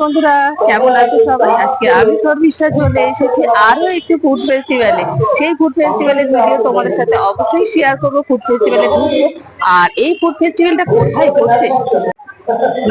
বন্ধুরা, কেমন আছো সবাই? আজকে আমি শর্মিষ্ঠা চলে এসেছি আরও একটি ফুড ফেস্টিভ্যালে সেই ফুড ফেস্টিভ্যালের ভিডিও তোমাদের সাথে অবশ্যই শেয়ার করব ফুড ফেস্টিভ্যালে ঢুকবো। আর এই ফুড ফেস্টিভ্যালটা কোথায় হচ্ছে?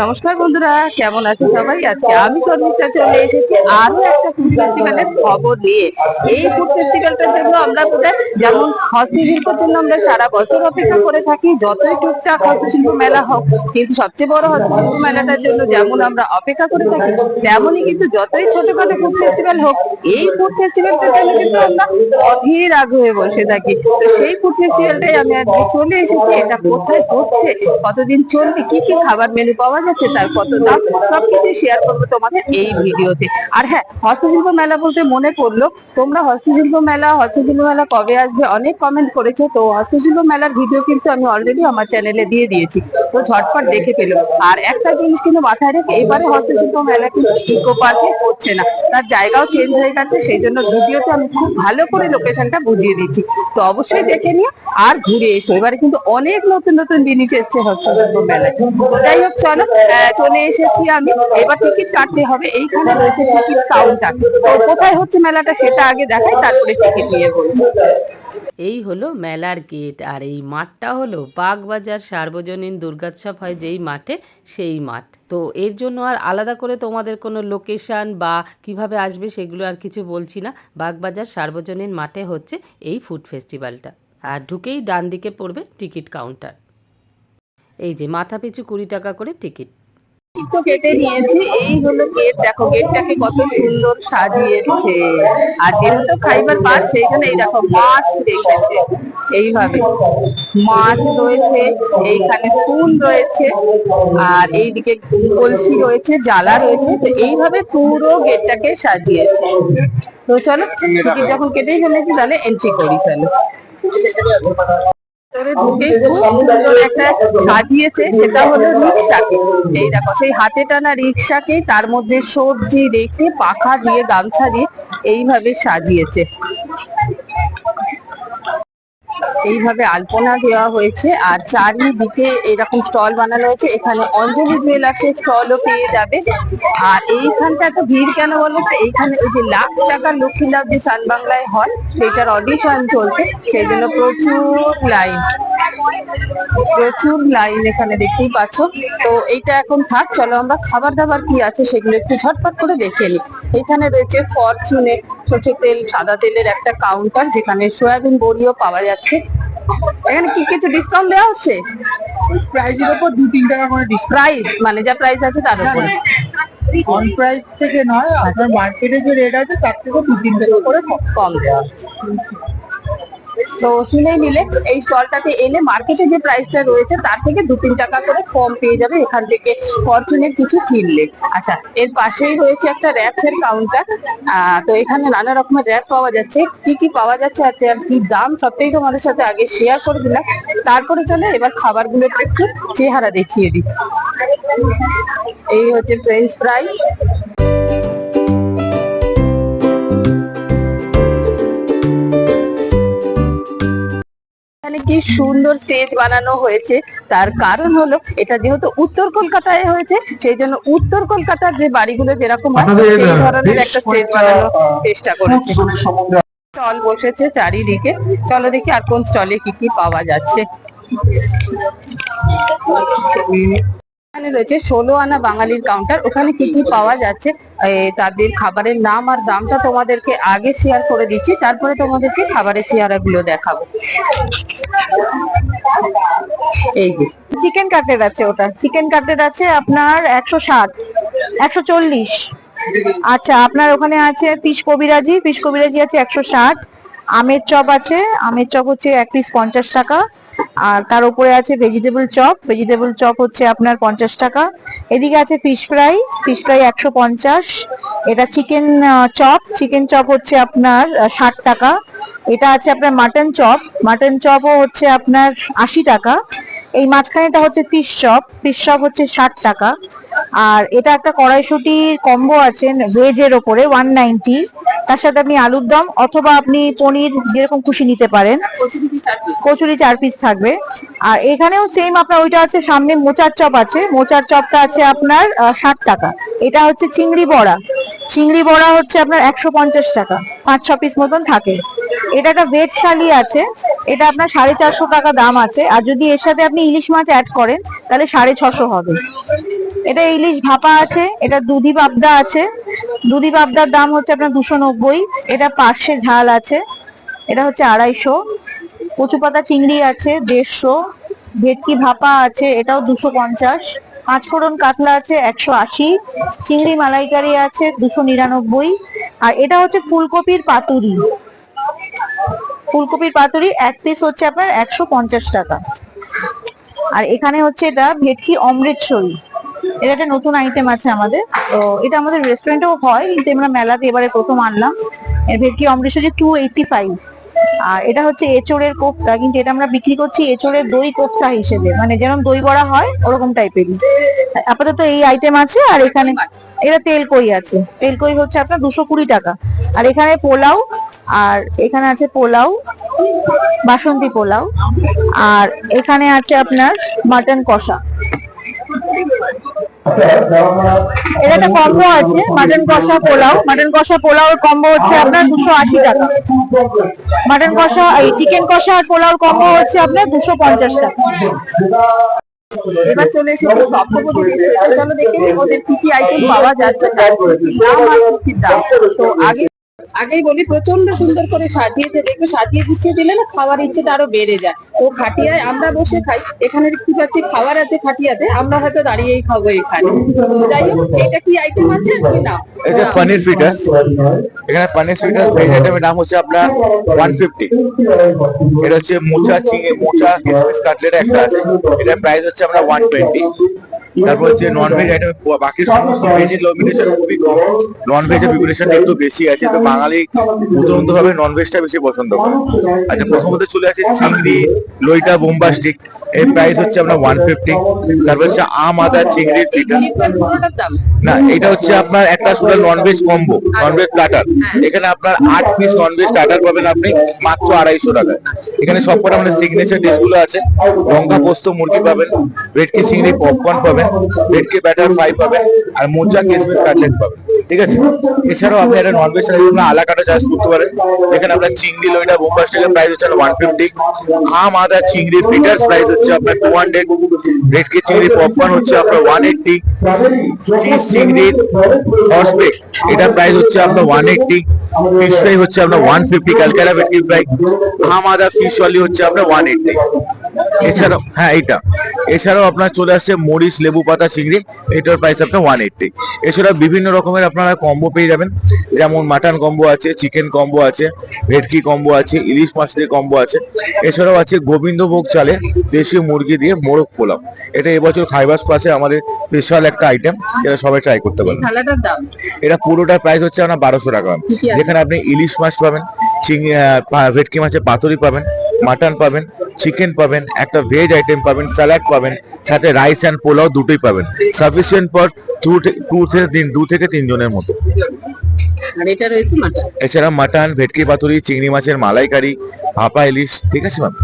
নমস্কার বন্ধুরা, কেমন আছো সবাই? আজকে আমি শর্মিষ্ঠা চলে এসেছি আরও একটা ফুড ফেস্টিভ্যালের খবর নিয়ে। এই ফুড ফেস্টিভ্যালটার জন্য আমরা বোধহয় যেমন হস্তশিল্পের জন্য আমরা সারা বছর অপেক্ষা করে থাকি, যতই টুকটাক হস্তশিল্প মেলা হোক, কিন্তু সবচেয়ে বড় হস্তশিল্প মেলাটার জন্য যেমন আমরা অপেক্ষা করে থাকি, তেমনই কিন্তু যতই ছোটখাটো ফুড ফেস্টিভ্যাল হোক, এই ফুড ফেস্টিভ্যালটার জন্য কিন্তু আমরা অধীর আগ্রহে বসে থাকি। তো সেই ফুড ফেস্টিভ্যালটাই আমি আজকে চলে এসেছি। এটা কোথায় হচ্ছে? কতদিন চলবে? কি কি খাবার মেনু পাওয়া যাচ্ছে, তার কত দাম সবকিছু শেয়ার করব তোমাদের এই ভিডিওতে। আর হ্যাঁ হস্তশিল্প মেলা বলতে মনে পড়ল, তোমরা হস্তশিল্প মেলা হস্তশিল্প মেলা কবে আসবে অনেক কমেন্ট করেছ, তো হস্তশিল্প মেলার ভিডিও কিন্তু আমি অলরেডি আমার চ্যানেলে দিয়ে দিয়েছি, তো ঝটপট দেখে পেল আর একটা জিনিস কিন্তু মাথায় রেখে, এবারে হস্তশিল্প মেলা কিন্তু ইকো পার্কে হচ্ছে না, তার জায়গাও চেঞ্জ হয়ে গেছে, সেই জন্য ভিডিওতে আমি খুব ভালো করে লোকেশনটা বুঝিয়ে দিচ্ছি তো অবশ্যই দেখে নিও, আর ঘুরে এসো, এবারে কিন্তু অনেক নতুন নতুন জিনিস এসছে হস্তশিল্প মেলায়। তো যাই হোক চলো চলে এসেছি আমি। এবার টিকিট কাটতে হবে। এইখানে রয়েছে টিকিট কাউন্টার তো কোথায় হচ্ছে মেলাটা সেটা আগে দেখাই, তারপরে টিকিট নিয়ে বলছি। এই হলো মেলার গেট আর এই মাঠটা হলো বাগবাজার সার্বজনীন দুর্গোৎসব হয় যেই মাঠে, সেই মাঠ। তো এর জন্য আর আলাদা করে তোমাদের কোনো লোকেশন বা কীভাবে আসবে সেগুলো আর কিছু বলছি না। বাগবাজার সার্বজনীন মাঠে হচ্ছে এই ফুড ফেস্টিভ্যালটা আর ঢুকেই ডান দিকে পড়বে টিকিট কাউন্টার এই যে মাথা পিছু কুড়ি টাকা করে টিকিট। টিকিট তো কেটে নিয়েছি এই হলো গেট। দেখো গেটটাকে কত সুন্দর সাজিয়েছে। আর যেহেতু খাইবার পাস সেইখানে এই দেখো মাছ রেখেছে এইভাবে মাছ রয়েছে এইখানে স্পুন রয়েছে আর এইদিকে কলসি রয়েছে জ্বালা রয়েছে। তো এইভাবে পুরো গেটটাকে সাজিয়েছে। তো চলো টিকিট যখন কেটেই ফেলেছি তাহলে এন্ট্রি করি চলো। ভেতরে ঢুকে খুব সুন্দর একটা সাজিয়েছে, সেটা হলো রিক্সাকে এই দেখো, সেই হাতে টানা রিক্সাকে তার মধ্যে সবজি রেখে পাখা দিয়ে গামছা দিয়ে এইভাবে সাজিয়েছে। এইভাবে আলপনা দেওয়া হয়েছে। আর চারিদিকে এরকম স্টল বানানো হয়েছে। এখানে অঞ্জলি জুয়েলার্সের স্টলও পেয়ে যাবে। আর এইখানটা এত ভিড় কেন বলব? এইখানে ওই যে লাখ টাকার লক্ষ্মী লাভ যে সান বাংলায় হয় সেটার অডিশন চলছে। সেই জন্য প্রচুর লাইন প্রচুর লাইন এখানে দেখতেই পাচ্ছ। তো এইটা এখন থাক চলো আমরা খাবার দাবার কি আছে সেগুলো একটু ঝটপট করে দেখে নিই। এখানে রয়েছে ফরচুনে সর্ষের তেল সাদা তেলের একটা কাউন্টার যেখানে সয়াবিন বড়িও পাওয়া যাচ্ছে। এখানে কি কিছু ডিসকাউন্ট দেওয়া হচ্ছে? প্রাইজের উপর দু তিন টাকা করে প্রাইস মানে যা প্রাইস আছে তার উপরে অন প্রাইস থেকে নয় আপনার মার্কেটে যে রেট আছে তার থেকে দু তিন টাকা করে কম দেওয়া হচ্ছে। তো শুনেই নিলে, এই স্টলটাতে এলে মার্কেটে যে প্রাইসটা রয়েছে, তার থেকে দু তিন টাকা করে কম পেয়ে যাবে এখান থেকে ফরচুনের কিছু কিনলে। আচ্ছা এর পাশেই রয়েছে একটা র্যাপস এর কাউন্টার তো এখানে নানা রকমের র্যাপ পাওয়া যাচ্ছে। কি কি পাওয়া যাচ্ছে আর তার কি দাম সবটাই তোমাদের সাথে আগে শেয়ার করে দিলাম। তারপরে চলে এবার খাবারগুলো একটু চেহারা দেখিয়ে দিই। এই হচ্ছে ফ্রেঞ্চ ফ্রাই এখানে কি সুন্দর স্টেজ বানানো হয়েছে। তার কারণ হলো এটা যেহেতু উত্তর কলকাতায় হয়েছে সেই জন্য উত্তর কলকাতার যে বাড়িগুলো যেরকম হয় সেই ধরনের একটা স্টেজ বানানোর চেষ্টা করেছে। স্টল বসেছে চারিদিকে। চলো দেখি আর কোন স্টলে কি কি পাওয়া যাচ্ছে। এখানে রয়েছে ষোলো আনা বাঙালির কাউন্টার ওখানে কি কি পাওয়া যাচ্ছে? তাদের খাবারের নাম আর দামটা তোমাদেরকে আগে শেয়ার করে দিচ্ছি। তারপরে তোমাদেরকে খাবারের চেহারাগুলো দেখাবো। এই যে চিকেন কাটলেট আছে ওটা। চিকেন কাটলেট আছে আপনার একশো ষাট, একশো চল্লিশ। আচ্ছা আপনার ওখানে আছে ফিশ কবিরাজি। ফিশ কবিরাজি আছে একশো ষাট। আমের চপ আছে। আমের চপ হচ্ছে এক পিস পঞ্চাশ টাকা। আর তার উপরে আছে ভেজিটেবল চপ ভেজিটেবল চপ হচ্ছে আপনার পঞ্চাশ টাকা। এদিকে আছে ফিশ ফ্রাই ফিশ ফ্রাই একশো পঞ্চাশ। এটা চিকেন চপ চিকেন চপ হচ্ছে আপনার ষাট টাকা। এটা আছে আপনার মাটন চপ মাটন চপও হচ্ছে আপনার আশি টাকা। এই মাঝখানেটা হচ্ছে ফিশ চপ ফিশ চপ হচ্ছে ষাট টাকা। আর এটা একটা কড়াইশুটির কম্বো আছে ভেজের ওপরে ওয়ান নাইনটি তার সাথে আপনি আলুর দম অথবা আপনি পনির যেরকম খুশি নিতে পারেন? কচুরি চার পিস থাকবে। আর এখানেও সেম আপনার ওইটা আছে, সামনে মোচার চপ আছে। মোচার চপটা আছে আপনার ষাট টাকা। এটা হচ্ছে চিংড়ি বড়া। চিংড়ি বড়া হচ্ছে আপনার একশো পঞ্চাশ টাকা। পাঁচ, ছ পিস মতন থাকে। এটা একটা ভেজ শালি আছে। এটা আপনার সাড়ে চারশো টাকা দাম আছে। আর যদি এর সাথে আপনি ইলিশ মাছ অ্যাড করেন, তাহলে সাড়ে ছশো হবে। এটা ইলিশ ভাপা আছে, এটা দুধি পাবদা আছে। দুধি পাবদার দাম হচ্ছে আপনার দুশো নব্বই, এটা পার্শে ঝাল আছে। এটা হচ্ছে আড়াইশো। কচু পাতা চিংড়ি আছে, দেড়শো। ভেটকি ভাপা আছে, এটাও দুশো পঞ্চাশ। পাঁচফোড়ন কাতলা আছে, একশো আশি। চিংড়ি মালাইকারি আছে, দুশো নিরানব্বই। আর এটা হচ্ছে ফুলকপির পাতুরি। ফুলকপির পাতুরি এক পিস হচ্ছে আপনার একশো পঞ্চাশ টাকা। আর এখানে হচ্ছে এটা ভেটকি অমৃতসরি। এটা একটা নতুন আইটেম আছে আমাদের। তো এটা আমাদের রেস্টুরেন্টেও হয়, কিন্তু আমরা মেলাতে এবারে প্রথম আনলাম। এর ভেটকি অমৃতসরি টু এইটটি ফাইভ আর এটা হচ্ছে এচোড়ের কোফতা কিন্তু এটা আমরা বিক্রি করছি এচোড়ের দই কোফতা হিসেবে। মানে যেরকম দই বড়া হয়, ওরকম টাইপেরই আপাতত এই আইটেম আছে, আর এখানে এটা তেল কই আছে। তেল কই হচ্ছে আপনার দুশো কুড়ি টাকা। আর এখানে পোলাও, আর এখানে আছে পোলাও, বাসন্তী পোলাও। আর এখানে আছে আপনার মাটন কষা। এটা একটা কম্বো আছে মাটন কষা পোলাও। মাটন কষা পোলাওর কম্বো হচ্ছে আপনার দুশো আশি টাকা। মাটন কষা, এই চিকেন কষা আর পোলাওর কম্বো হচ্ছে আপনার দুশো পঞ্চাশ টাকা। এবার চলে এসেছে রেস্টুরেন্টে চলো দেখে ওদের কি কি আইটেম পাওয়া যাচ্ছে, তার দাম আর কি দাম। তো আগে আগেই বলি প্রচণ্ড সুন্দর করে সাজিয়েছে, দেখবে সাজিয়ে গুছিয়ে দিলে না খাওয়ার ইচ্ছেটা আরও বেড়ে যায়। তো খাটিয়ায় আমরা বসে খাই এখানে দেখতে পাচ্ছি খাবার আছে খাটিয়াতে, আমরা হয়তো দাঁড়িয়েই খাব এখানে। তো যাই হোক, এটা কি আইটেম আছে কি নাম এটা পনির ফ্রিটার্স এখানে পনির ফ্রিটার্স ভেজ আইটেমের দাম হচ্ছে আপনার ওয়ান ফিফটি এটা হচ্ছে মোচা, চিংড়ি মোচা কিসমিস কাটলেট একটা আছে। এটা প্রাইস হচ্ছে আপনার ওয়ান টোয়েন্টি তারপর হচ্ছে ননভেজ আইটেম বাকি সমস্ত ভেজের নমিনেশন খুবই কম। নন ভেজের প্রিপারেশন একটু বেশি আছে, তো বাঙালি প্রচণ্ড ভাবে ননভেজটা বেশি পছন্দ করে। আচ্ছা প্রথমত চলে আসে চিংড়ি লইটা বোম্বাস্টিক এর প্রাইস হচ্ছে আপনার ওয়ান ফিফটি তারপর হচ্ছে আম, আদা পুরোটার দাম না, এটা হচ্ছে আপনার একটা শুধু ননভেজ কম্বো ননভেজ প্লাটার এখানে আপনার আট পিস ননভেজ স্টার্টার পাবেন আপনি মাত্র আড়াইশো টাকায়। এখানে সবকটা আমাদের সিগনেচার ডিশগুলো আছে। লঙ্কা পোস্ত, মুরগি পাবেন, ভেটকি, চিংড়ি পপকর্ন পাবেন, ভেটকি ব্যাটার ফ্রাই পাবেন, আর মোচা, কিসমিস, কাটলেট পাবেন। ঠিক আছে? এছাড়াও আপনি একটা ননভেজ জন্য আলাকাটা চার্জ করতে পারেন। এখানে আপনার চিংড়ি, লইটা বোম্বাস্টিকের প্রাইস হচ্ছে ওয়ান ফিফটি আম, আদা, চিংড়ি ফ্রিটার্স প্রাইস হচ্ছে আপনার টু হান্ড্রেড ভেটকি চিংড়ি পপকর্ন হচ্ছে আপনার ওয়ান এইটটি চিজ চিংড়ির হর্সবেক এটা প্রাইস হচ্ছে আপনার ওয়ান এইটটি ফিশ ফ্রাই হচ্ছে আপনার ওয়ান ফিফটি ক্যালকাটা ভেটকি ফ্রাই হাম আদা ফিশ অলি হচ্ছে আপনার ওয়ান এইটটি এছাড়াও হ্যাঁ এইটা। এছাড়াও আপনার চলে আসছে মরিচ লেবু পাতা চিংড়ি। এটার প্রাইস আপনার ওয়ান এইটটি এছাড়া বিভিন্ন রকমের আপনারা কম্বো পেয়ে যাবেন। যেমন মাটন কম্বো আছে চিকেন কম্বো আছে ভেটকি কম্বো আছে ইলিশ মাছ দিয়ে কম্বো আছে। এছাড়াও আছে গোবিন্দভোগ চালে দেশীয় মুরগি দিয়ে মোরগ পোলাও। এটা এবছর খাইবাস প্লাসে আমাদের স্পেশাল একটা আইটেম যেটা সবাই ট্রাই করতে পারেন এটা পুরোটার প্রাইস হচ্ছে আপনার বারোশো টাকা? যেখানে আপনি ইলিশ মাছ পাবেন চিংড়ি ভেটকি মাছের পাতুরি পাবেন মাটন পাবেন চিকেন পাবেন একটা ভেজ আইটেম পাবেন স্যালাড পাবেন সাথে রাইস অ্যান্ড পোলাও দুটোই পাবেন। সাফিসিয়েন্ট পর টু টু থেকে তিন দু থেকে তিনজনের মতো। এছাড়া মাটন ভেটকি পাতুরি চিংড়ি মাছের মালাইকারি ভাপা ইলিশ ঠিক আছে ম্যাম?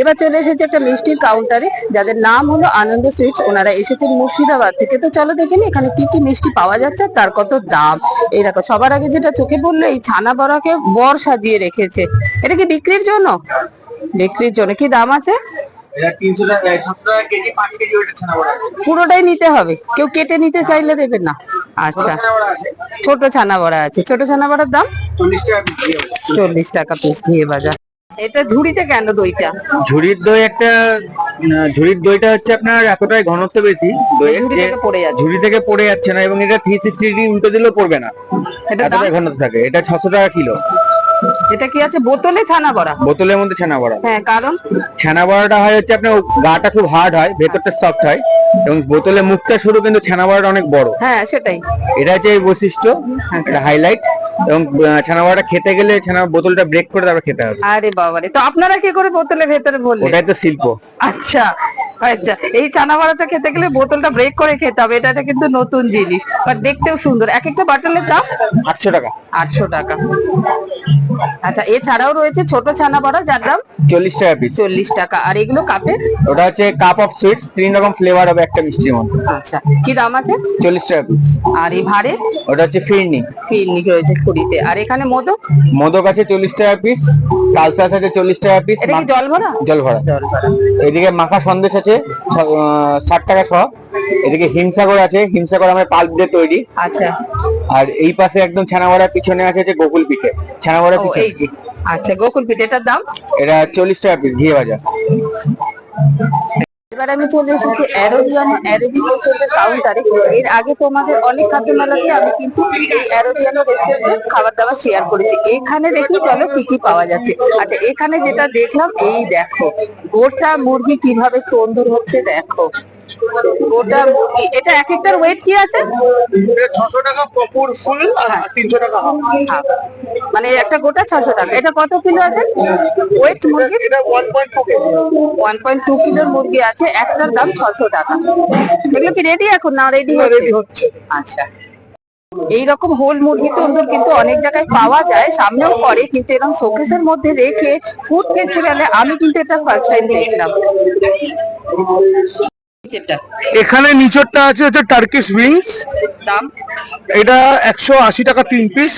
এবার চলে এসেছে একটা মিষ্টির কাউন্টারে যাদের নাম হলো আনন্দ সুইটস ওনারা এসেছেন মুর্শিদাবাদ থেকে। তো চলো দেখে নি এখানে কি কি মিষ্টি পাওয়া যাচ্ছে তার কত দাম। এই দেখো সবার আগে যেটা চোখে পড়ল এই ছানা বড়াকে বর সাজিয়ে রেখেছে। এটা কি বিক্রির জন্য? বিক্রির জন্য। কি দাম আছে? পুরোটাই নিতে হবে। কেউ কেটে নিতে চাইলে দেবেন না। আচ্ছা। ছোট ছানা বড়া আছে। ছোট ছানা বড়ার দাম? চল্লিশ টাকা পিস ঘিয়ে বাজার। এটা ঝুড়িতে কেন দইটা? ঝুড়ির দই একটা ঝুড়ির দইটা হচ্ছে আপনার এতটাই ঘনত্ব বেশি দইয়ের ঝুড়ি যে থেকে পড়ে যাচ্ছে। ঝুড়ি থেকে পড়ে যাচ্ছে না এবং এটা থ্রি সিক্সটি ডিগ্রি উল্টো দিলেও পড়বে না। এতটাই ঘনত্ব থাকে। এটা ছশো টাকা কিলো। এটা কি আছে বোতলে ছানা বড়া? বোতলের মধ্যে ছানা বড়া। হ্যাঁ কারণ? ছানা বড়াটা হয় হচ্ছে আপনার গাটা খুব হার্ড হয় ভেতরটা সফট হয় এবং বোতলে মুখটা শুরু কিন্তু ছানা বড়াটা অনেক বড়। হ্যাঁ সেটাই। এটা হচ্ছে এই বৈশিষ্ট্য এটা হাইলাইট এবং ছানা বড়াটা খেতে গেলে ছানা বোতলটা ব্রেক করে তারপর খেতে হবে। আরে বাবারে তো আপনারা কি করে বোতলের ভেতরে ভরলেন? ওটাই তো শিল্প। আচ্ছা আচ্ছা এই চানা বড়াটা খেতে গেলে বোতলটা ব্রেক করে খেতে হবে এটা কিন্তু নতুন জিনিস বাট দেখতেও সুন্দর। এক একটা বাটলের দাম? আটশো টাকা। আটশো টাকা। আচ্ছা এছাড়াও রয়েছে ছোট ছানা বড়া যার দাম? চল্লিশ টাকা পিস চল্লিশ টাকা। আর এগুলো কাপে ওটা হচ্ছে কাপ অফ সুইটস তিন রকম ফ্লেভার হবে একটা মিষ্টির মধ্যে। আচ্ছা কি দাম আছে? চল্লিশ টাকা পিস আর এই ভারে ওটা হচ্ছে ফিরনি। ফিরনি রয়েছে কুড়িতে। আর এখানে মোদক? মোদক আছে চল্লিশ টাকা পিস কালসাস আছে চল্লিশ টাকা পিস এটা কি জল ভরা জল ভরা জল ভরা এদিকে মাখা সন্দেশ আছে ষাট টাকা শ। এদিকে হিমসাগর আছে হিমসাগর আমার পাল্প দিয়ে তৈরি। আচ্ছা। আর এই পাশে একদম ছানাবড়ার পিছনে আছে যে গোকুল পিঠে। ছানাবড়ার পিঠে। পিছনে এই যে। আচ্ছা গোকুল পিঠে এটার দাম? এটা চল্লিশ টাকা পিস ঘিয়ে ভাজা। এবার আমি চলে এসেছি অ্যারোবিয়ান অ্যারোবিক রেস্টুরেন্টের কাউন্টারে এর আগে তোমাদের অনেক খাদ্য মেলাতে আমি কিন্তু এই অ্যারোবিয়ানো রেস্টুরেন্টের খাবার দাবার শেয়ার করেছি। এখানে দেখি চলো কি কি পাওয়া যাচ্ছে। আচ্ছা এখানে যেটা দেখলাম, এই দেখো, গোটা মুরগি কীভাবে তন্দুর হচ্ছে, দেখো। গোটা মুরগি। এটা এক একটার ওয়েট কি আছে? ছশো টাকা কপুর ফুল আর তিনশো টাকা হাফ। হাফ। মানে একটা গোটা ছশো টাকা। এটা কত কিলো আছে? ওয়েট মুরগি এটা one point two KG. One point two কিলোর মুরগি আছে একটার দাম ছশো টাকা। এগুলো কি রেডি এখন না রেডি রেডি হচ্ছে? আচ্ছা। এইরকম হোল মুরগি তন্দুর কিন্তু অনেক জায়গায় পাওয়া যায় সামনেও করে কিন্তু এরকম শোকেসের মধ্যে রেখে ফুড ফেস্টিভ্যালে আমি কিন্তু এটা ফার্স্ট টাইম দেখলাম। এখানে নিচরটা আছে হচ্ছে টার্কিশ উইংস দাম? এটা একশো আশি টাকা তিন পিস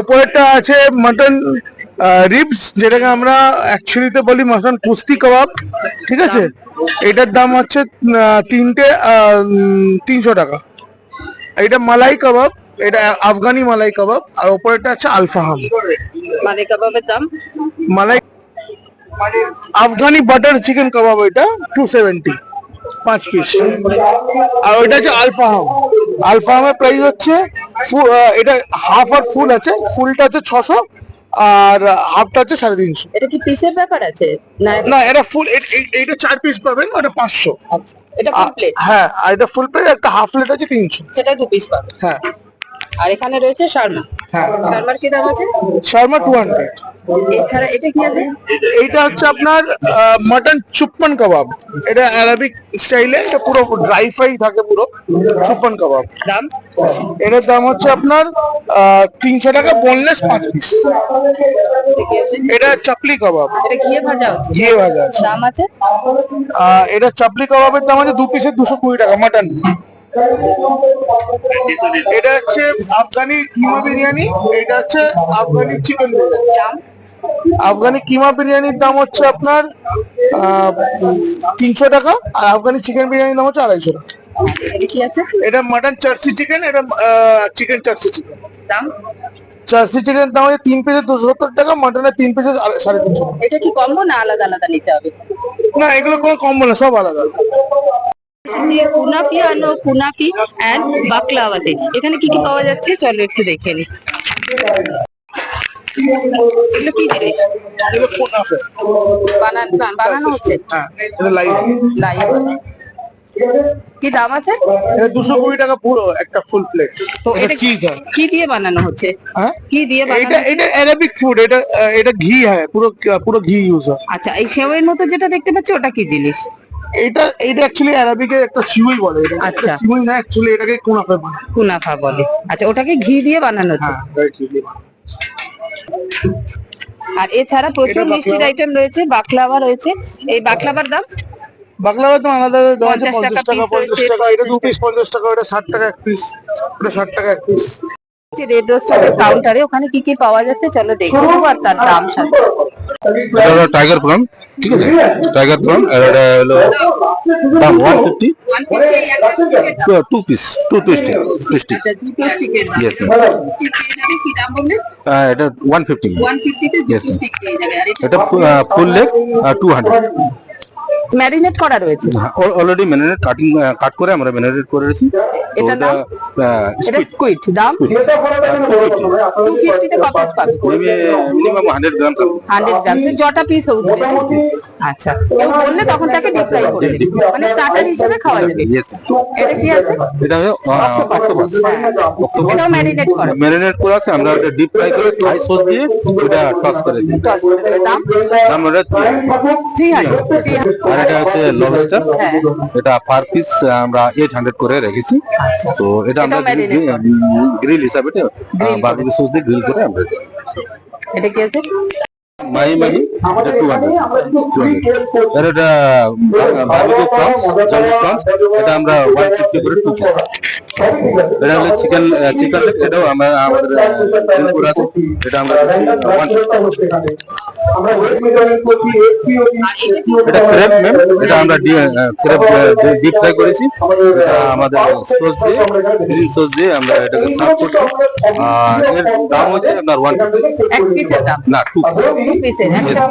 ওপরেরটা আছে মটন রিবস যেটাকে আমরা অ্যাকচুয়ালিতে বলি মটন কুস্তি কাবাব ঠিক আছে? এটার দাম হচ্ছে তিনটে তিনশো টাকা। এটা মালাই কাবাব এটা আফগানি মালাই কাবাব আর ওপরেরটা আছে আলফাহাম। মানে কাবাবের দাম? Malai Afghani butter chicken kebab এটা টু সেভেন্টি পাঁচ পিস আর ওইটা হচ্ছে আলফাহাম আলফাহামের প্রাইস হচ্ছে ফু- এটা হাফ আর ফুল আছে। ফুলটা হচ্ছে ছশো আর হাফটা হচ্ছে সাড়ে তিনশো। এটা কি পিসের ব্যাপার আছে? না না এটা ফুল এটা চার পিস পাবেন ওটা পাঁচশো। আচ্ছা এটা ফুল প্লেট হ্যাঁ আর এটা ফুল প্লেট একটা হাফ প্লেট আছে তিনশো। সেটা দু পিস পাবেন। হ্যাঁ। আর এখানে রয়েছে শার্মা। হ্যাঁ। শার্মার কি দাম আছে? শর্মা টু হান্ড্রেড এছাড়া এটা কি আছে? এইটা হচ্ছে আপনার মটন চুপ্পন কাবাব। এটা অ্যারাবিক স্টাইলে এটা পুরো ড্রাই ফ্রাই থাকে পুরো চুপ্পন কাবাব। দাম? এটার দাম হচ্ছে আপনার তিনশো টাকা বোনলেস পাঁচ পিস এটা আছে? এটা চাপলি কাবাব। এটা ঘিয়ে ভাজা ঘিয়ে ভাজা আছে। দাম আছে? আহ, এটা চাপলি কাবাবের দাম আছে দু পিসের দুশো কুড়ি টাকা মাটন এটা হচ্ছে আফগানি কিমা বিরিয়ানি এটা হচ্ছে আফগানি চিকেন বিরিয়ানি। আফগানি কিমা বিরিয়ানির দাম হচ্ছে আপনার তিনশো টাকা আর আফগানি চিকেন বিরিয়ানির দাম হচ্ছে আড়াইশো টাকা। এটা মাটন চার্সি চিকেন এটা চিকেন চার্সি চিকেন দাম? চার্সি চিকেনের দাম হচ্ছে তিন পিসের দুশো সত্তর টাকা মাটনের তিন পিসের সাড়ে তিনশো এটা কি কম্বো না আলাদা আলাদা নিতে হবে? না এগুলো কোনো কম না সব আলাদা। যে কুনাফি আনো কুনাফি এন্ড বাকলাওয়াতে। এখানে কি কি পাওয়া যাচ্ছে? চলো একটু দেখে নি। এগুলো কি জিনিস? এগুলো কুনাফে বানান বা- বানানো হচ্ছে? হ্যাঁ লাইভ। লাইভ কি দাম আছে? দুশো কুড়ি টাকা পুরো একটা ফুল প্লেট তো এটা হয়। কি দিয়ে বানানো হচ্ছে? হ্যাঁ? কি দিয়ে এটা এটা অ্যারাবিক ফুড এটা এটা ঘি হয় পুরো পুরো ঘি ইউজ হয়। আচ্ছা এই সেওয়ের মতো যেটা দেখতে পাচ্ছি ওটা কি জিনিস? এটা এটা অ্যাকচুয়ালি অ্যারাবিকের একটা সিউই বলে। আচ্ছা। সিউই না অ্যাকচুয়ালি এটাকে কুনাফে বলে। কুনাফা বলে। আচ্ছা ওটাকে ঘি দিয়ে বানানো হচ্ছে হ্যাঁ আর এছাড়া প্রচুর মিষ্টির আইটেম রয়েছে বাকলাওয়া রয়েছে। এই বাকলাবার দাম? বাকলাওয়া তো আলাদা দাম আছে পঞ্চাশ টাকা পঞ্চাশ টাকা এটা দু পিস পঞ্চাশ টাকা ওটা ষাট টাকা এক পিস ওটা ষাট টাকা এক পিস রেড রোস্টারের কাউন্টারে ওখানে কি কি পাওয়া যাচ্ছে চলো দেখে নেব আর তার দাম সাথে। এটা হলো টাইগার প্রন ঠিক আছে? টাইগার প্রন আর এটা হলো দাম one fifty two piece two বললেন এটা ওয়ান ফিফটি এটা full leg two hundred marinate করা রয়েছে। অলরেডি ম্যারিনেট কাটিং কাট করে আমরা ম্যারিনেট করে রেখেছি। দাম? এটা স্কুইড দাম? টু ফিফটিতে ক পিস পাবে। Minimum hundred gram hundred gram যটা piece উঠবে আচ্ছা কেউ বললে তখন তাকে ডিপ ফ্রাই করে দেবে। মানে স্টার্টার হিসেবে খাওয়া যাবে। এটা কি আছে? এটা হলো অক্টোপাস এটাও ম্যারিনেট করা। ম্যারিনেট করে আছে। আমরা ওটা ডিপ ফ্রাই করে থাই সস দিয়ে ওটা টস করে দিই। টস করে দেবে। দাম? দাম ওটা থ্রি হান্ড্রেড থ্রি আর আর এটা হচ্ছে লবস্টার হ্যাঁ এটা পার পিস আমরা এইট হান্ড্রেড করে রেখেছি। আচ্ছা। তো এটা আমরা গ্রিল হিসাবে বারবিকিউ সস দিয়ে গ্রিল করে আমরা এটা কি আছে? মাহি মাহি এটা টু হান্ড্রেড আর এটা বারবিকিউ প্রনস জলি প্রনস এটা আমরা ওয়ান ফিফটি করে টু পিস এটা হলো চিকেন চিকেন এটাও আমরা আমাদের grill আছে এটা আমরা ওয়ান এটা ক্রেপ ম্যাম এটা আমরা ক্রেপ ডিপ ফ্রাই করেছি। এটা আমাদের সস দিয়ে সস দিয়ে আমরা এটাকে সার্ভ করছি। আর এর দাম হচ্ছে আপনার ওয়ান না টু দু পিসের একটা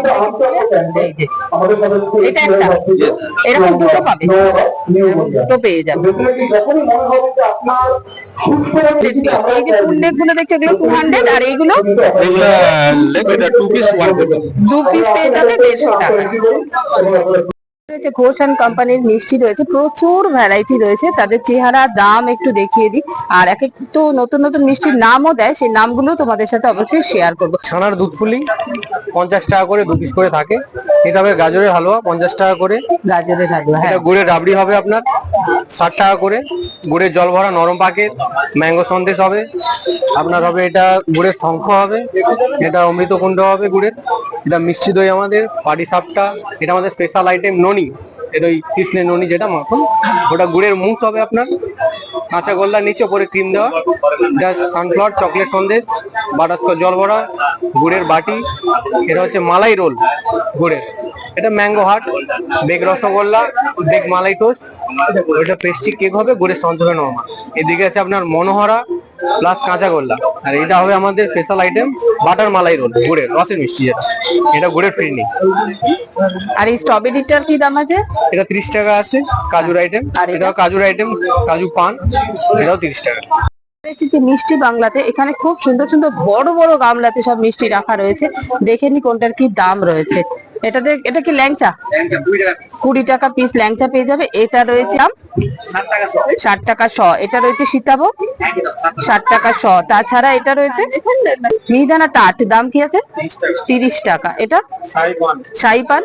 এটা একটা। এরকম দুটো পাবে। দুটো পেয়ে যাবে। এই যে ফুলগুলো দেখছ এগুলো টু হান্ড্রেড আর এইগুলো এগুলা লেগ এটা টু পিস ওয়ান ফিফটি দু পিস পেয়ে যাবে দেড়শো টাকা। রয়েছে ঘোষ অ্যান্ড কোম্পানির মিষ্টি রয়েছে প্রচুর ভ্যারাইটি রয়েছে তাদের চেহারা দাম একটু দেখিয়ে দিই। আর এক এক তো নতুন নতুন মিষ্টির নামও দেয় সেই নামগুলো তোমাদের সাথে অবশ্যই শেয়ার করব। ছানার দুধ ফুলি পঞ্চাশ টাকা করে দু পিস করে থাকে। এটা হবে গাজরের হালুয়া পঞ্চাশ টাকা করে। গাজরের হালুয়া হ্যাঁ। গুড়ের রাবড়ি হবে আপনার ষাট টাকা করে। গুড়ের জল ভরা নরম পাকেট ম্যাঙ্গো সন্দেশ হবে। আপনার হবে এটা গুড়ের শঙ্খ হবে। এটা অমৃতকুণ্ড হবে গুড়ের। এটা মিষ্টি দই আমাদের পাটি সাপটা এটা আমাদের স্পেশাল আইটেম ননি এটা ওই পিসলে ননি যেটা মাখন, ওটা গুড়ের মুখ হবে আপনার। কাঁচা গোল্লার নিচে ওপরে ক্রিম দেওয়া। এটা সানফ্লাওয়ার চকলেট সন্দেশ, বাটারস্কচ, জল ভরা, গুড়ের বাটি। এটা হচ্ছে মালাই রোল গুড়ের। এটা mango heart, baked rasgulla, baked malai toast ওইটা পেস্ট্রি কেক হবে, গুড়ের সন্তোষে নর্মাল এদিকে আছে আপনার মনোহরা প্লাস কাঁচা গোল্লা। আর এটা হবে আমাদের special item butter malai roll গুড়ের রসের মিষ্টি যেটা। এটা গুড়ের ফিরনি। আর এই স্ট্রবেরিটার কি দাম আছে? এটা ত্রিশ টাকা আছে কাজুর আইটেম আর আর এটা? এটাও কাজুর আইটেম কাজু পান এটাও তিরিশ টাকা। এসেছি মিষ্টি বাংলাতে। এখানে খুব সুন্দর সুন্দর বড় বড় গামলাতে সব মিষ্টি রাখা রয়েছে। দেখে নি কোনটার কি দাম রয়েছে। এটাতে এটা কি ল্যাংচা? কুড়ি টাকা পিস ল্যাংচা পেয়ে যাবে। এটা রয়েছে ষাট টাকা শ। এটা রয়েছে সীতাভোগ? ষাট টাকা। শ। তাছাড়া এটা রয়েছে মিহিদানা টাট। দাম কি আছে? তিরিশ টাকা। এটা? শাহি পান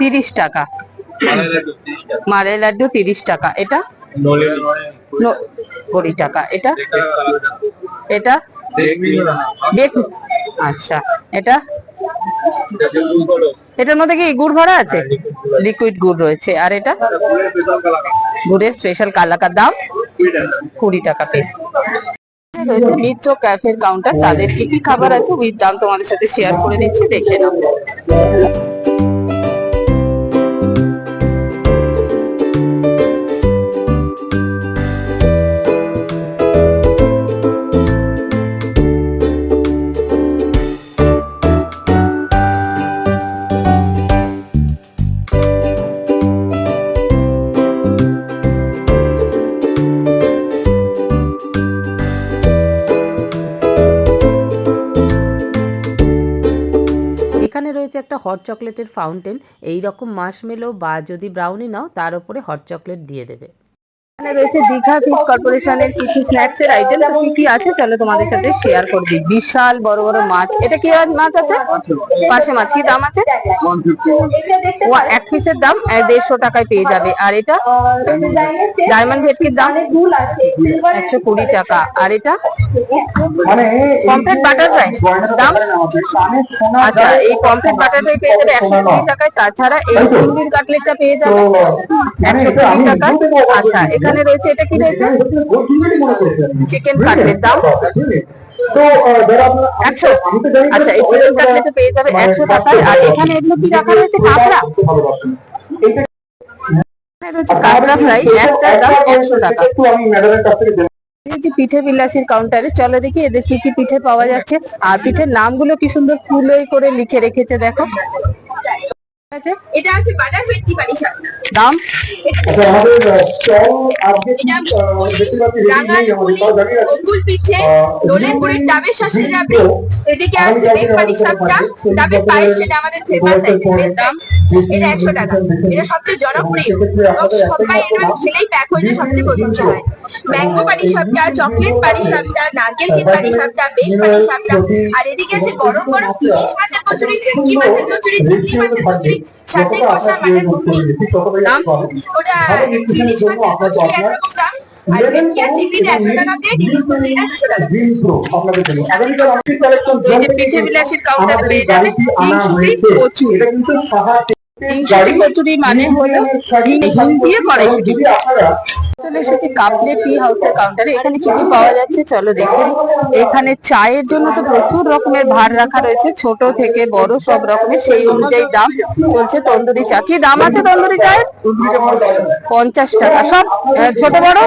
তিরিশ টাকা। মালাই লাড্ডু তিরিশ টাকা। এটা? কুড়ি টাকা। এটা? এটা আচ্ছা। এটা? এটার মধ্যে কি গুড় ভরা আছে? লিকুইড গুড় রয়েছে। আর এটা? গুড়ের স্পেশাল কালাকার দাম? কুড়ি টাকা পিস রয়েছে নিত্য ক্যাফের কাউন্টার তাদের কি কি খাবার আছে? উইথ দাম তোমাদের সাথে শেয়ার করে দিচ্ছি দেখে নাও। রয়েছে একটা হট চকলেটের ফাউন্টেন এই রকম মাশমেলো বা যদি ব্রাউনি নাও, তার ওপরে হট চকলেট দিয়ে দেবে। এখানে রয়েছে দীঘা ফিশ কর্পোরেশনের কিছু স্ন্যাক্স এর আইটেম তো কি কি আছে? চলো তোমাদের সাথে শেয়ার করে দিই। বিশাল বড় বড় মাছ। এটা কি মাছ আছে? পাশে মাছ। কি দাম আছে? ও, এক পিসের দাম দেড়শো টাকায় পেয়ে যাবে। আর এটা? ডায়মন্ড ভেটকির দাম? একশো কুড়ি টাকা। আর এটা? পমফ্রেট বাটার ফ্রাই দাম? আচ্ছা এই পমফ্রেট বাটার ফ্রাই পেয়ে যাবে একশো কুড়ি টাকায়। তাছাড়া এই চিংড়ির কাটলেটটা পেয়ে যাবে একশো কুড়ি টাকায়। আচ্ছা এখানে রয়েছে, এটা কি রয়েছে? চিকেন কাটলেট দাম একশো। টাকা পিঠে বিলাসীর কাউন্টারে চলো দেখি এদের কি কি পিঠে পাওয়া যাচ্ছে। আর পিঠের নামগুলো কি সুন্দর ফুলই করে লিখে রেখেছে, দেখো। আছে? এটা আছে বাটার ভেটকি পাটিসাপ দাম? অঙ্গুল পিঠে দোলের গুড়ের ডাবের শাঁসের রাবড়ি এদিকে আছে বেগ পাটিসাপটা ডাবের পায়েস সেটা আমাদের ফেমাস আইটেমের দাম। এটা একশো টাকা। এটা সবচেয়ে জনপ্রিয়। সবাই এটা খেলেই প্যাক হয়ে যায় সবচেয়ে পছন্দ হয় ম্যাঙ্গো পাটিসাপটা চকলেট পাটিসাপটা নারকেল ক্ষীর পাটিসাপটা বেগ পাটিসাপটা আর এদিকে আছে গরম গরম ইলিশ মাছের কচুরি ভেটকি মাছের কচুরি চিংড়ি মাছের কচুরি সাথে কষা মালের ঘুগনি। ওটা ইলিশ মাছের কচুরি একরকম দাম। আর ভেটকি আর চিংড়িটা একশো টাকা প্লেট ইলিশ মাছেরটা দুশো টাকা। পিঠে বিলাসীর কাউন্টার পেয়ে যাবে কচুরি। কচুরি মানে হলো হিং দিয়ে কড়াইশুটি চলে এসেছি কাপলে টি হাউসের কাউন্টারে এখানে কি কি পাওয়া যাচ্ছে? চলো দেখে এখানে চায়ের জন্য তো প্রচুর রকমের ভার রাখা রয়েছে। ছোট থেকে বড় সব রকমের। সেই অনুযায়ী দাম চলছে তন্দুরি চা। কি দাম আছে তন্দুরি চায়ের? পঞ্চাশ টাকা। সব ছোট বড়?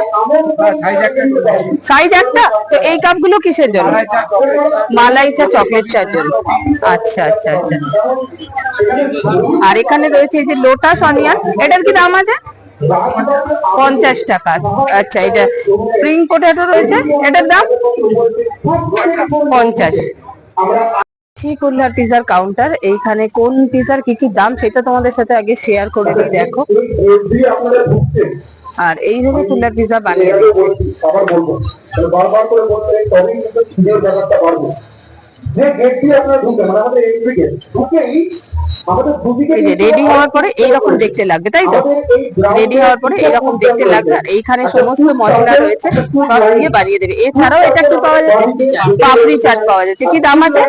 সাইজ একটা? তো এই কাপগুলো কিসের জন্য? মালাই চা চকলেট চার জন্য। আচ্ছা আচ্ছা আচ্ছা। আর এখানে রয়েছে, এই যে লোটাস অনিয়ন এটার কি দাম আছে? পঞ্চাশ টাকা। আচ্ছা এটা স্প্রিং পটেটো রয়েছে, এটার দাম? পঞ্চাশ। কুল্লার পিজার কাউন্টার এইখানে কোন পিজার কি কি দাম, সেটা তোমাদের সাথে আগে শেয়ার করে দিই দেখো। আর এইভাবে কুল্লার পিজা বানিয়ে দিচ্ছে যে গেট দিয়ে আপনারা ঢুকে মানে আমাদের এন্ট্রি গেট ঢুকেই আমাদের দুদিকে রেডি হওয়ার পরে এইরকম দেখতে লাগবে তাই তো? রেডি হওয়ার পরে এরকম দেখতে লাগবে আর এইখানে সমস্ত মশলা রয়েছে সব দিয়ে বানিয়ে দেবে। এছাড়াও এটা কি পাওয়া যাচ্ছে? পাপড়ি চাট পাওয়া যাচ্ছে। কি দাম আছে?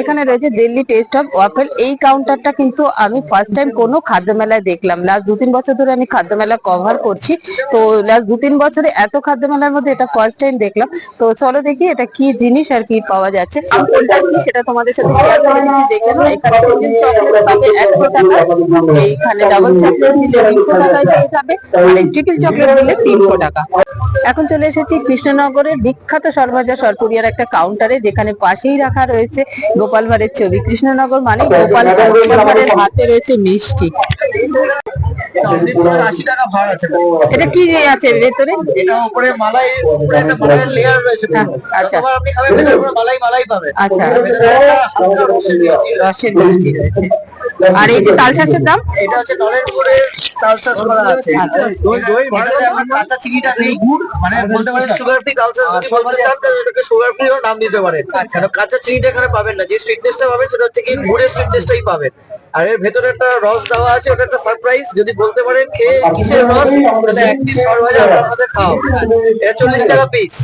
এখানে রয়েছে দিল্লি টেস্ট অফ ওয়াফেল এই কাউন্টারটা কিন্তু আমি ফার্স্ট টাইম কোনো খাদ্য মেলায় দেখলাম। লাস্ট দু তিন বছর ধরে আমি খাদ্য মেলা কভার করছি। তো লাস্ট দু তিন বছরে এত খাদ্য মেলার মধ্যে এটা ফার্স্ট টাইম দেখলাম। তো চলো দেখি এটা কি জিনিস আর কি পাওয়া যাচ্ছে। সেটা তোমাদের সাথে শেয়ার করে দিচ্ছি। দেখে এখানে চকলেট পাবে, একশো টাকা। এইখানে ডাবল চকলেট দিলে তিনশো টাকায় পেয়ে যাবে। আর ট্রিপল চকলেট দিলে তিনশো টাকা। এখন চলে এসেছি কৃষ্ণনগরের বিখ্যাত সরভাজা সরপুরিয়ার একটা কাউন্টারে যেখানে পাশেই রাখা রয়েছে গোপাল ভাঁড়ের ছবি। কৃষ্ণনগর মানে গোপাল ভাঁড়। গোপাল ভাঁড়ের হাতে রয়েছে মিষ্টি। এটা কি আছে ভেতরে? এটা উপরে মালাই উপরে একটা মালাইয়ের লেয়ার রয়েছে হ্যাঁ, আচ্ছা। আপনি খাবেন মালাই মালাই পাবেন। আচ্ছা। রসের মিষ্টি রয়েছে। আর এই যে তাল শাঁসের দাম? এটা হচ্ছে নলের উপরে তাল চাষ করা আছে। আচ্ছা। এটাতে আপনার কাঁচা চিনিটা নেই। মানে বলতে পারেন সুগার ফ্রি তাল যদি বলতে চান তাহলে এটাকে সুগার ফ্রি নাম দিতে পারেন। কারণ কাঁচা চিনিটা এখানে পাবেন না। যে সুইটনেসটা পাবেন সেটা হচ্ছে কি গুড়ের সুইটনেসটাই পাবেন। আর এর ভেতরে একটা রস দেওয়া আছে, ওটা একটা সারপ্রাইজ যদি বলতে পারেন খেয়ে কিসের রস, তাহলে একটি সরভাজা আমাদের খাও এটা চল্লিশ টাকা পিস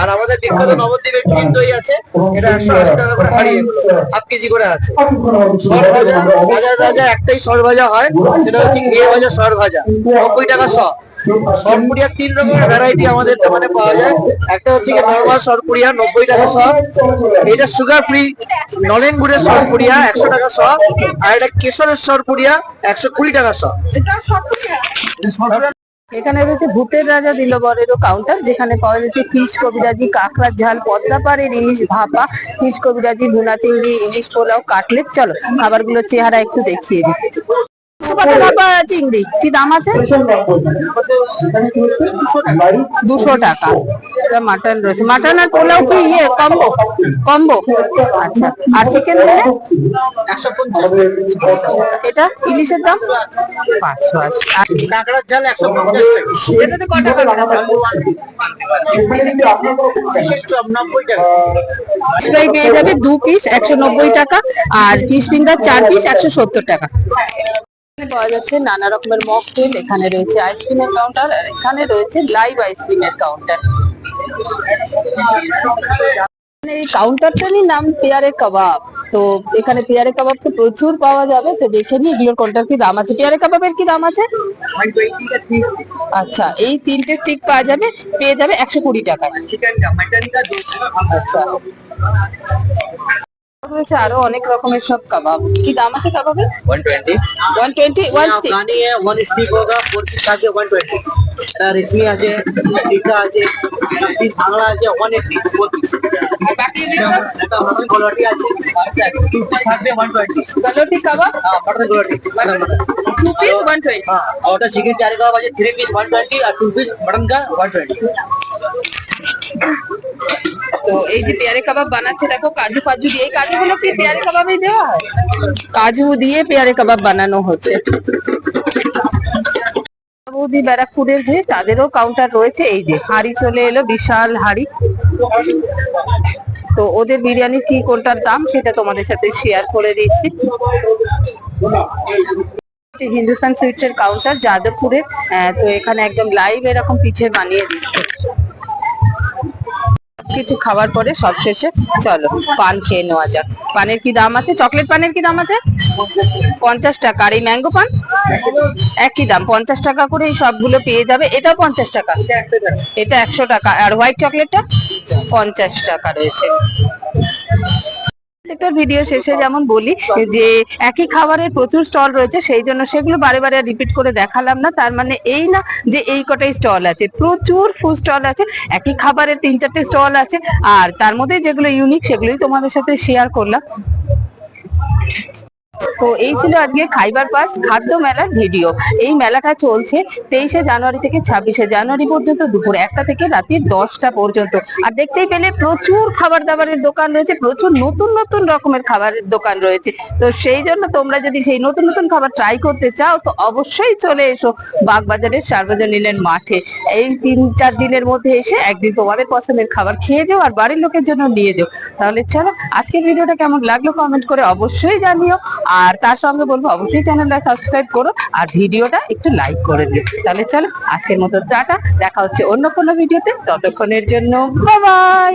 আর আমাদের বিখ্যাত নবদ্বীপের ক্রিম দই আছে, এটা একশো আশি টাকা করে হারিয়ে হাফ কেজি করে আছে। সরভাজা ভাজা রাজা, একটাই সরভাজা হয়, সেটা হচ্ছে ঘিয়ে ভাজা সরভাজা, নব্বই টাকা শ। সরপুরিয়া তিন রকমের ভ্যারাইটি আমাদের দোকানে পাওয়া যায়। একটা হচ্ছে নর্মাল সরপুরিয়া নব্বই টাকা শ এটা সুগার ফ্রি নলেন গুড়ের সরপুরিয়া একশো টাকা শ আর এটা কেশরের সরপুরিয়া একশো কুড়ি টাকা শ এখানে রয়েছে ভূতের রাজা দিলবরেরও কাউন্টার যেখানে পাওয়া যাচ্ছে ফিশ কবিরাজি, কাঁকড়ার ঝাল পদ্মাপাড়ের ইলিশ, ভাপা ফিশ কবিরাজি, ভুনা চিংড়ি, ইলিশ পোলাও, কাটলেট। চলো, খাবারগুলোর চেহারা একটু দেখিয়ে দিই। চিংড়ি? কি দাম আছে? দুশো টাকা। মাটন রয়েছে। মাটন আর ইয়ে কম্বো? কম্বো? আচ্ছা। আর চিকেন এটা ইলিশের দাম? পেয়ে যাবে দু পিস একশো নব্বই টাকা। আর পিস ফিঙ্গার চার পিস একশো সত্তর টাকা। এখানে পাওয়া যাচ্ছে নানা রকমের মকটেল, এখানে রয়েছে আইসক্রিমের কাউন্টার, আর এখানে রয়েছে লাইভ আইসক্রিমের কাউন্টার। এই কাউন্টারটারই নাম পেয়ারে কাবাব। তো এখানে পেয়ারে কাবাব তো প্রচুর পাওয়া যাবে, তো দেখে নি এগুলোর কোনটার কি দাম আছে। পেয়ারে কাবাবের কি দাম আছে? আচ্ছা এই তিনটে স্টিক পাওয়া যাবে, পেয়ে যাবে একশো কুড়ি টাকায়। আচ্ছা। রয়েছে আরো অনেক রকমের সব কাবাব কি দাম আছে কাবাবের one twenty one twenty one stick Afghani one stick होगा फोर पीस আছে वन ट्वेंटी রেশমি আছে টিকা আছে পিস বাংলা আছে ওয়ান এইটি ফোর পিস বাকি এগুলো সব এটা মটন গোলাটি আছে টু পিস থাকবে ওয়ান টোয়েন্টি গালোটি কাবাব হ্যাঁ mutton galouti two piece one twenty हाँ और ওটা চিকেন চারি কাবাব আছে থ্রি পিস वन ट्वेंटी আর টু পিস মটন का वन ट्वेंटी তো এই যে পেয়ারে কাবাব বানাচ্ছে দেখো কাজু ফাজু দিয়ে এই কাজুগুলো কি পেয়ারে কাবাবে দেওয়া হয়? কাজু দিয়ে পেয়ারে কাবাব বানানো হচ্ছে। যে তাদেরও কাউন্টার রয়েছে এই যে চলে এলো বিশাল তো ওদের কি কোনটার দাম সেটা তোমাদের সাথে শেয়ার করে দিচ্ছি। হিন্দুস্তান সুইটস এর কাউন্টার যাদবপুরে আহ, তো এখানে একদম লাইভ এরকম পিঠে বানিয়ে দিচ্ছে। কিছু খাবার পরে সব শেষে চলো, পান খেয়ে নেওয়া যাক। পানের কি দাম আছে? চকলেট পানের কি দাম আছে? পঞ্চাশ টাকা। আর এই ম্যাঙ্গো পান? একই দাম, পঞ্চাশ টাকা করে এই সবগুলো পেয়ে যাবে। এটাও পঞ্চাশ টাকা। এটা একশো টাকা। আর হোয়াইট চকলেটটা? পঞ্চাশ টাকা রয়েছে। প্রত্যেকটা ভিডিও শেষে যেমন বলি যে একই খাবারের প্রচুর স্টল রয়েছে, সেই জন্য সেগুলো বারে বারে রিপিট করে দেখালাম না। তার মানে এই না যে এই কটাই স্টল আছে, প্রচুর ফুড স্টল আছে, একই খাবারের তিন চারটে স্টল আছে, আর তার মধ্যে যেগুলো ইউনিক সেগুলোই তোমাদের সাথে শেয়ার করলাম। তো এই ছিল আজকে খাইবার পাস, খাদ্য মেলার ভিডিও। এই মেলাটা চলছে তেইশে জানুয়ারি থেকে ছাব্বিশে জানুয়ারি পর্যন্ত দুপুর একটা থেকে রাত্রি দশটা পর্যন্ত। আর দেখতেই পেলে প্রচুর খাবার দাবারের দোকান রয়েছে, প্রচুর নতুন নতুন রকমের খাবারের দোকান রয়েছে। তো সেই জন্য তোমরা যদি সেই নতুন নতুন খাবার ট্রাই করতে চাও, তো অবশ্যই চলে এসো বাগবাজারের সার্বজনীনের মাঠে। এই তিন, চার দিনের মধ্যে এসে একদিন তোমাদের পছন্দের খাবার খেয়ে যাও আর বাড়ির লোকের জন্য নিয়ে যাও। তাহলে চলো আজকের ভিডিওটা কেমন লাগল কমেন্ট করে অবশ্যই জানিও। আর তার সঙ্গে বলব, অবশ্যই চ্যানেলটা সাবস্ক্রাইব করো আর ভিডিওটা একটু লাইক করে দিও। তাহলে চলো, আজকের মতো টাটা, দেখা হচ্ছে অন্য কোনো ভিডিওতে ততক্ষণের জন্য বাই